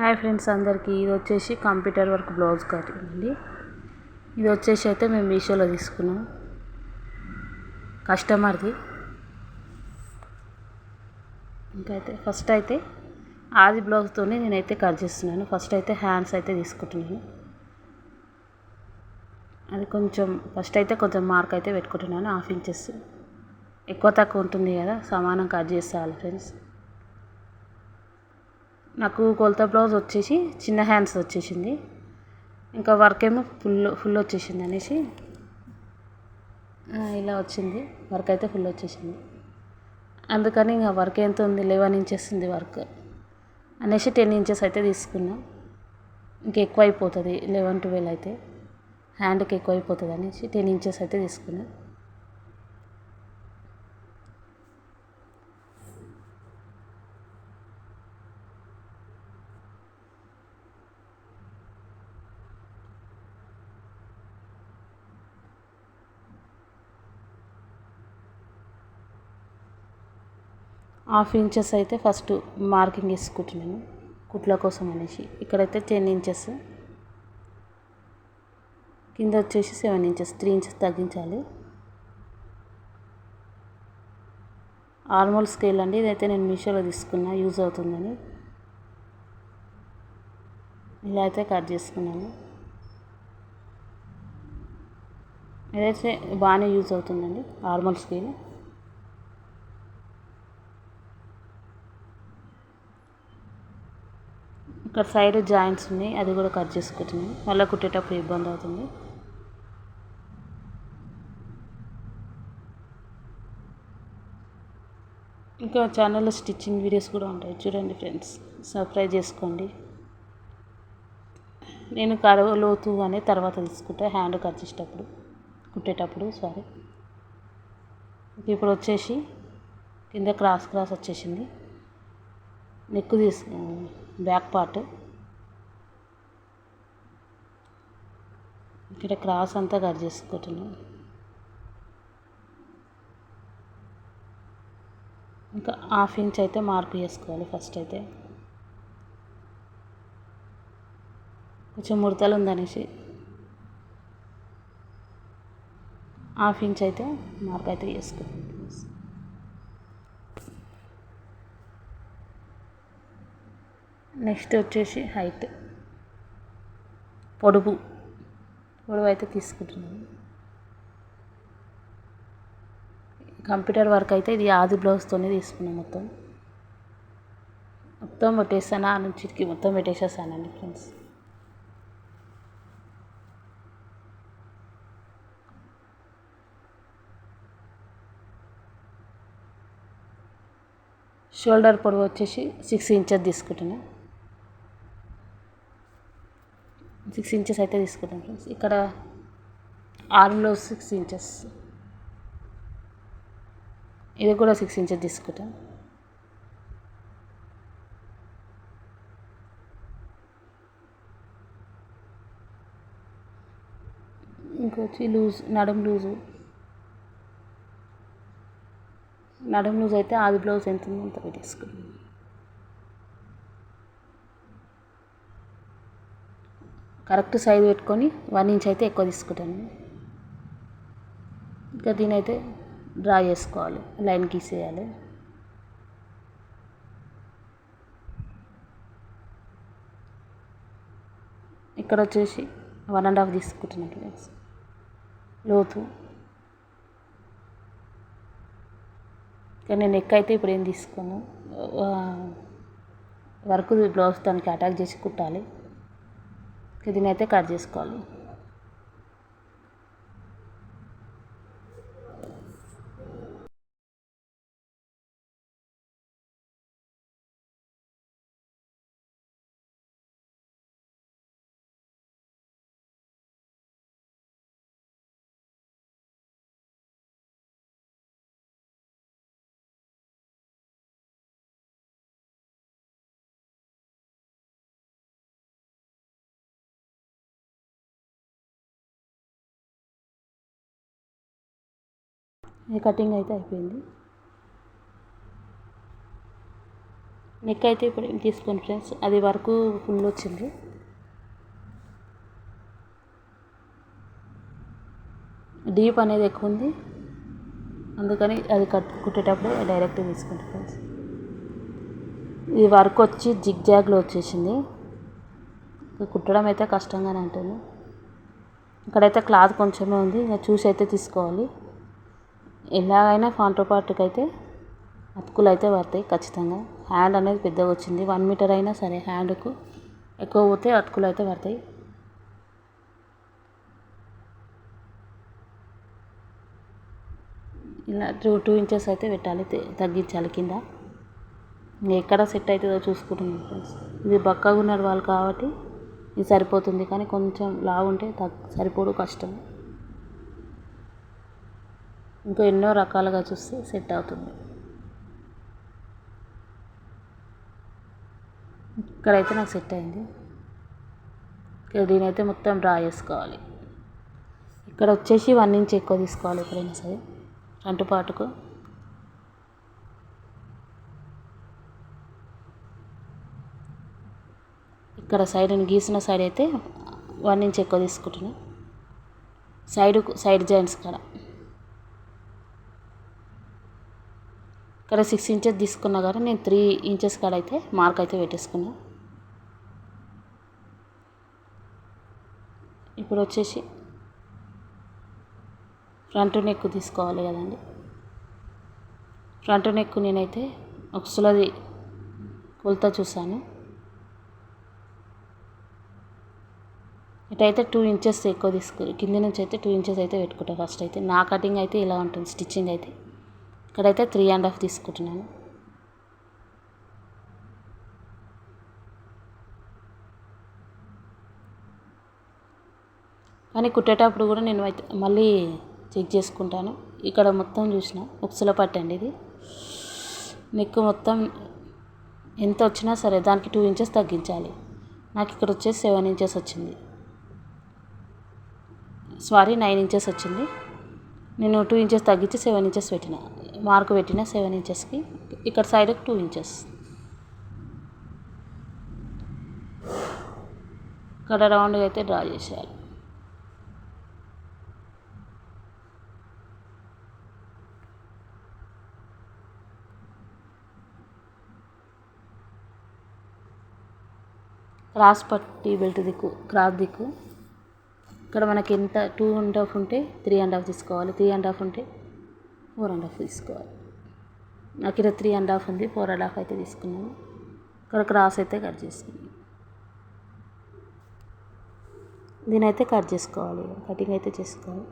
Hi friends అందరికీ ఇది వచ్చేసి కంప్యూటర్ వర్క్ బ్లౌజ్ కటింగ్ అండి. ఇది వచ్చేసి అయితే మేము మీషోలో తీసుకున్నాం. కస్టమర్ది. ఇంకైతే ఫస్ట్ అయితే ఆది బ్లౌజ్తోనే నేనైతే కట్ చేస్తున్నాను. ఫస్ట్ అయితే హ్యాండ్స్ అయితే తీసుకుంటున్నాను. అది కొంచెం ఫస్ట్ అయితే కొంచెం మార్క్ అయితే పెట్టుకుంటున్నాను హాఫ్ ఇంచెస్. ఎక్కువ తక్కువ ఉంటుంది కదా సమానం కట్ చేసేయాలి ఫ్రెండ్స్. నాకు కొలత బ్లౌజ్ వచ్చేసి చిన్న హ్యాండ్స్ వచ్చేసింది. ఇంకా వర్క్ ఏమో ఫుల్ ఫుల్ వచ్చేసింది అనేసి ఇలా వచ్చింది. వర్క్ అయితే ఫుల్ వచ్చేసింది. అందుకని ఇంకా వర్క్ ఎంత ఉంది? లెవెన్ ఇంచెస్ ఉంది వర్క్ అనేసి టెన్ ఇంచెస్ అయితే తీసుకున్నా. ఇంకా ఎక్కువ అయిపోతుంది లెవెన్ ట్వెల్వ్ అయితే హ్యాండ్కి ఎక్కువ అయిపోతుంది అనేసి టెన్ ఇంచెస్ అయితే తీసుకున్నా. హాఫ్ ఇంచెస్ అయితే ఫస్ట్ మార్కింగ్ వేసుకుంటున్నాను కుట్ల కోసం అనేసి. ఇక్కడైతే టెన్ ఇంచెస్. కింద వచ్చేసి సెవెన్ ఇంచెస్. త్రీ ఇంచెస్ తగ్గించాలి. ఆర్మల్ స్కేల్ అండి. ఇదైతే నేను మీషోలో తీసుకున్నా. యూజ్ అవుతుందని. ఇలా అయితే కట్ చేసుకున్నాను. ఇదైతే బాగానే యూజ్ అవుతుందండి. ఆర్మల్ స్కేల్. ఇక్కడ సైడ్ జాయింట్స్ ఉన్నాయి అది కూడా కట్ చేసుకుంటున్నాను. మళ్ళీ కుట్టేటప్పుడు ఇబ్బంది అవుతుంది. ఇంకా ఛానల్లో స్టిచ్చింగ్ వీడియోస్ కూడా ఉంటాయి. చూడండి ఫ్రెండ్స్ సబ్స్క్రైబ్ చేసుకోండి. నేను కరవలోతు అనే తర్వాత తీసుకుంటా హ్యాండ్ కట్ చేసేటప్పుడు కుట్టేటప్పుడు సారీ ఇప్పుడు వచ్చేసి కింద క్రాస్ క్రాస్ వచ్చేసింది. నెక్ తీసు బ్యాక్ పార్ట్ ఇక్కడ క్రాస్ అంతా కట్ చేసుకుంటున్నాం. ఇంకా హాఫ్ ఇంచ్ అయితే మార్క్ చేసుకోవాలి ఫస్ట్ అయితే. కొంచెం ముడతలు ఉందనేసి. హాఫ్ ఇంచ్ అయితే మార్క్ అయితే చేసుకుంటాను నెక్స్ట్ వచ్చేసి హైట్. పొడుగు పొడవు అయితే తీసుకుంటున్నాను కంప్యూటర్ వర్క్ అయితే ఇది ఆది బ్లౌజ్తోనే తీసుకున్నాను మొత్తం. మొత్తం పెట్టేసాను ఆ నుంచి మొత్తం పెట్టేసేసానండి ఫ్రెండ్స్. షోల్డర్ పొడవు వచ్చేసి సిక్స్ ఇంచెస్ తీసుకుంటున్నాను సిక్స్ ఇంచెస్ అయితే తీసుకుంటాం ఫ్రెండ్స్. ఇక్కడ ఆర్మ్లో సిక్స్ ఇంచెస్. ఇది కూడా సిక్స్ ఇంచెస్ తీసుకుంటాం. ఇంకొచ్చి లూజ్ నడుం లూజు. నడుం లూజ్ అయితే ఆది బ్లౌజ్ ఎంత ఉందో అంత తీసుకుంటాం కరెక్ట్ సైజ్ పెట్టుకొని వన్ ఇంచ్ అయితే ఎక్కువ తీసుకుంటాను. ఇంకా దీని అయితే డ్రా చేసుకోవాలి లైన్ గీసేయాలి ఇక్కడ వచ్చేసి వన్ అండ్ హాఫ్ తీసుకుంటున్నాను ఫ్రెండ్స్. లోతు. కానీ నేను నెక్ అయితే ఇప్పుడు ఏం తీసుకోను. వర్క్ బ్లౌజ్ దానికి అటాక్ చేసి కుట్టాలి. దీన్ని అయితే కట్ చేసుకోవాలి. కటింగ్ అయితే అయిపోయింది. నెక్ అయితే ఇప్పుడు తీసుకోండి ఫ్రెండ్స్ అది వరకు ఫుల్ వచ్చింది. డీప్ అనేది ఎక్కువ ఉంది. అందుకని అది కట్ కుట్టేటప్పుడు డైరెక్ట్ తీసుకోండి ఫ్రెండ్స్ ఇది వర్క్ వచ్చి జిగ్ జాగ్లో వచ్చేసింది. కుట్టడం అయితే కష్టంగానే ఉంటుంది. ఇక్కడైతే క్లాత్ కొంచెమే ఉంది. ఇంకా చూసి అయితే తీసుకోవాలి. ఎలాగైనా ఫాంటో పార్ట్కి అయితే అతుకులు అయితే పడతాయి ఖచ్చితంగా. హ్యాండ్ అనేది పెద్దగా వచ్చింది. వన్ మీటర్ అయినా సరే హ్యాండ్కు ఎక్కువ పోతే అతుకులు అయితే పడతాయి. ఇలా టూ టూ ఇంచెస్ అయితే పెట్టాలి. తగ్గించాలి కింద. ఎక్కడ సెట్ అవుతుందో చూసుకుంటున్నాను ఫ్రెండ్స్. ఇది బక్కగా ఉన్నారు వాళ్ళు కాబట్టి ఇది సరిపోతుంది. కానీ కొంచెం లావు ఉంటే తగ్ సరిపోడు కష్టం. ఇంకా ఎన్నో రకాలుగా చూస్తే సెట్ అవుతుంది. ఇక్కడైతే నాకు సెట్ అయింది. దీని దీనైతే మొత్తం డ్రా చేసుకోవాలి. ఇక్కడ వచ్చేసి వన్ ఇంచ్ ఎక్కువ తీసుకోవాలి ఎప్పుడైనా సరే ఫ్రంట్ పాటుకు. ఇక్కడ సైడ్ గీసిన సైడ్ అయితే వన్ ఇంచ్ ఎక్కువ తీసుకుంటున్నాను సైడ్ సైడ్ జాయింట్స్ కాడ. ఇక్కడ సిక్స్ ఇంచెస్ తీసుకున్నా కానీ నేను త్రీ ఇంచెస్ కాడ అయితే మార్క్ అయితే పెట్టేసుకున్నా. ఇప్పుడు వచ్చేసి ఫ్రంట్ నెక్ తీసుకోవాలి కదండి. ఫ్రంట్ నెక్ నేనైతే ఒకసులది కొలత చూసాను ఇటైతే టూ ఇంచెస్ ఎక్కువ తీసుకు కింద నుంచి అయితే టూ ఇంచెస్ అయితే పెట్టుకుంటా ఫస్ట్ అయితే. నా కటింగ్ అయితే ఇలా ఉంటుంది స్టిచ్చింగ్ అయితే. ఇక్కడైతే త్రీ అండ్ హాఫ్ తీసుకుంటున్నాను. కానీ కుట్టేటప్పుడు కూడా నేను అయితే మళ్ళీ చెక్ చేసుకుంటాను. ఇక్కడ మొత్తం చూసిన ఉక్సులో పట్టండి ఇది. నెక్ మొత్తం ఎంత వచ్చినా సరే దానికి టూ ఇంచెస్ తగ్గించాలి. నాకు ఇక్కడ వచ్చేసి సెవెన్ ఇంచెస్ వచ్చింది. సారీ నైన్ ఇంచెస్ వచ్చింది. నేను టూ ఇంచెస్ తగ్గించి సెవెన్ ఇంచెస్ పెట్టిన. మార్క్ పెట్టిన సెవెన్ ఇంచెస్కి ఇక్కడ సైడ్కి టూ ఇంచెస్. ఇక్కడ రౌండ్గా అయితే డ్రా చేసేయాలి. క్రాస్ పట్టి బెల్ట్ దిక్కు క్రాస్ దిక్కు. ఇక్కడ మనకి ఎంత టూ అండ్ హాఫ్ ఉంటే త్రీ అండ్ హాఫ్ తీసుకోవాలి. త్రీ అండ్ హాఫ్ ఉంటే ఫోర్ అండ్ హాఫ్ తీసుకోవాలి. నాకు ఇక్కడ త్రీ అండ్ హాఫ్ ఉంది ఫోర్ అండ్ హాఫ్ అయితే తీసుకున్నాను. ఇక్కడ క్రాస్ అయితే కట్ చేసుకున్నాను. దీని అయితే కట్ చేసుకోవాలి కటింగ్ అయితే చేసుకోవాలి.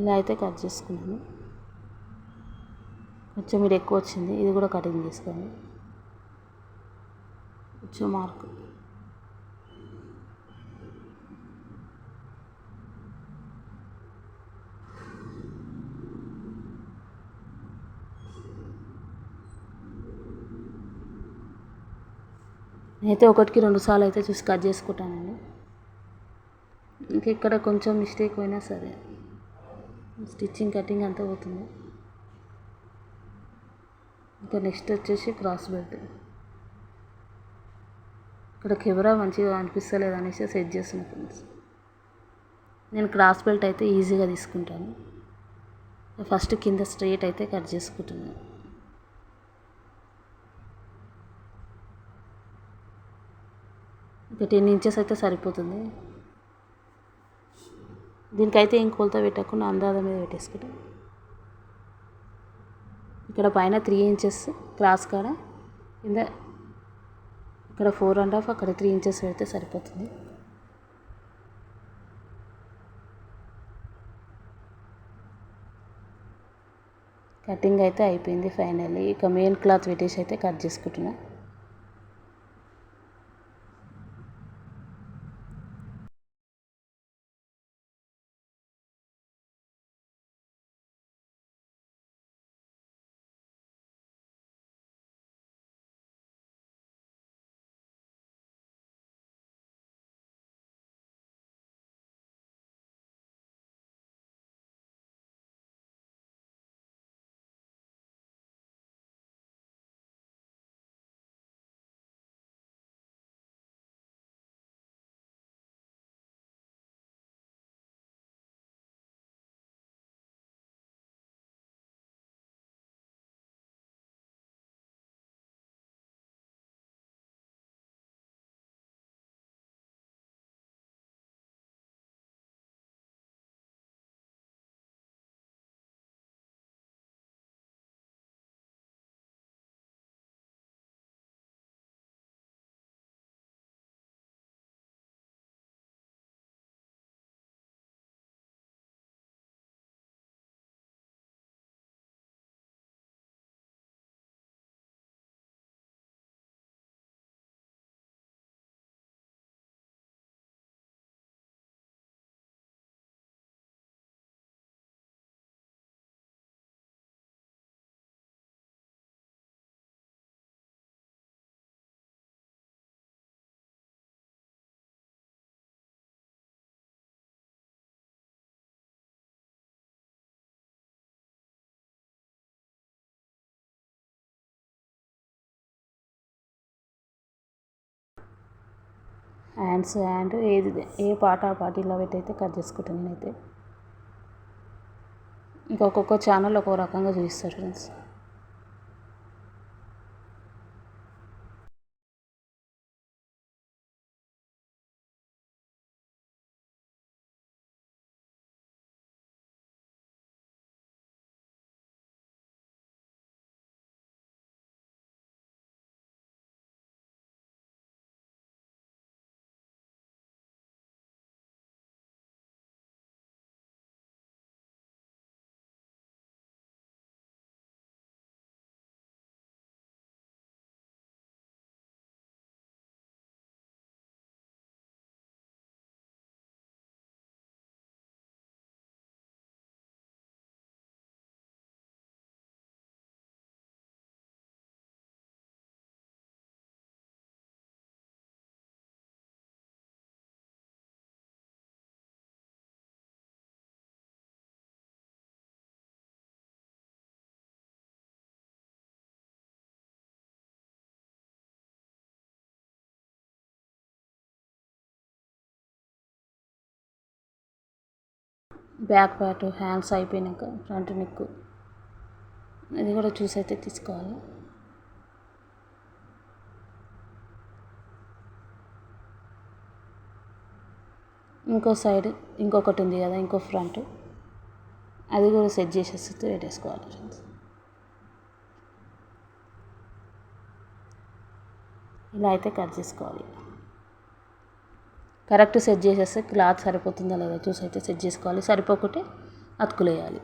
ఇలా అయితే కట్ చేసుకున్నాను. కొంచెం మీరు ఎక్కువ వచ్చింది. ఇది కూడా కటింగ్ చేసుకోండి కొంచెం మార్క్. నేనైతే ఒకటికి రెండు సార్లు అయితే చూసి కట్ చేసుకుంటానండి. ఇంక ఇక్కడ కొంచెం మిస్టేక్ అయినా సరే. స్టిచ్చింగ్ కటింగ్ అంతా పోతుంది. ఇంకా నెక్స్ట్ వచ్చేసి క్రాస్ బెల్ట్. ఇక్కడ కెమెరా మంచిగా అనిపిస్తలేదు అనేసి సెట్ చేస్తున్నా ఫ్రెండ్స్. నేను క్రాస్ బెల్ట్ అయితే ఈజీగా తీసుకుంటాను. ఫస్ట్ కింద స్ట్రైట్ అయితే కట్ చేసుకుంటున్నాను. ఇంకా టెన్ ఇంచెస్ అయితే సరిపోతుంది. దీనికైతే ఏం కొలత పెట్టకుండా అందాజ మీద పెట్టేసుకుంటాం. ఇక్కడ పైన త్రీ ఇంచెస్ క్రాస్ కాడ కింద ఇక్కడ ఫోర్ అండ్ హాఫ్ అక్కడ త్రీ ఇంచెస్ పెడితే సరిపోతుంది. కటింగ్ అయితే అయిపోయింది ఫైనల్లీ ఇక మెయిన్ క్లాత్ పెట్టేసి అయితే కట్ చేసుకుంటున్నాను హ్యాండ్స్ హ్యాండ్ ఏది ఏ పాట ఆ పాట ఇలా పెట్టి అయితే కట్ చేసుకుంటాను నేనైతే. ఇంకా ఒక్కొక్క ఛానల్ ఒక్కొక్క రకంగా చూపిస్తారు ఫ్రెండ్స్ బ్యాక్ పార్ట్ హ్యాండ్స్ అయిపోయినాక ఫ్రంట్ నెక్. అది కూడా చూసి అయితే తీసుకోవాలి. ఇంకో సైడ్ ఇంకొకటి ఉంది కదా ఇంకో ఫ్రంట్. అది కూడా సెట్ చేసేసి పెట్టేసుకోవాలి ఫ్రెండ్స్. ఇలా అయితే కట్ చేసుకోవాలి. కరెక్ట్ సెట్ చేసేస్తే క్లాత్ సరిపోతుందా లేదా చూసి అయితే సెట్ చేసుకోవాలి. సరిపోకుంటే అతుకులేయాలి.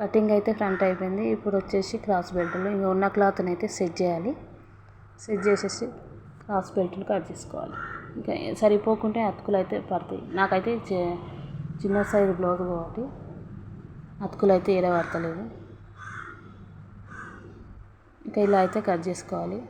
కటింగ్ అయితే ఫ్రంట్ అయిపోయింది. ఇప్పుడు వచ్చేసి క్రాస్ బెల్ట్లు. ఇంకా ఉన్న క్లాత్ని అయితే సెట్ చేయాలి. సెట్ చేసేసి క్రాస్ బెల్ట్లు కట్ చేసుకోవాలి. ఇంకా సరిపోకుంటే అతుకులు అయితే పడతాయి. నాకైతే చిన్న సైజు బ్లౌజ్ కాబట్టి అతుకులు అయితే ఏడ పడతలేదు ఇంకా ఇలా అయితే కట్ చేసుకోవాలి.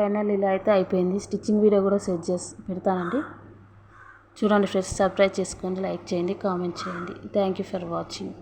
ఫైనల్ ఇలా అయితే అయిపోయింది. స్టిచ్చింగ్ వీడియో కూడా సెట్ చేసి పెడతానండి. చూడండి ఫ్రెండ్స్ సబ్స్క్రైబ్ చేసుకోండి లైక్ చేయండి కామెంట్ చేయండి. Thank you for watching.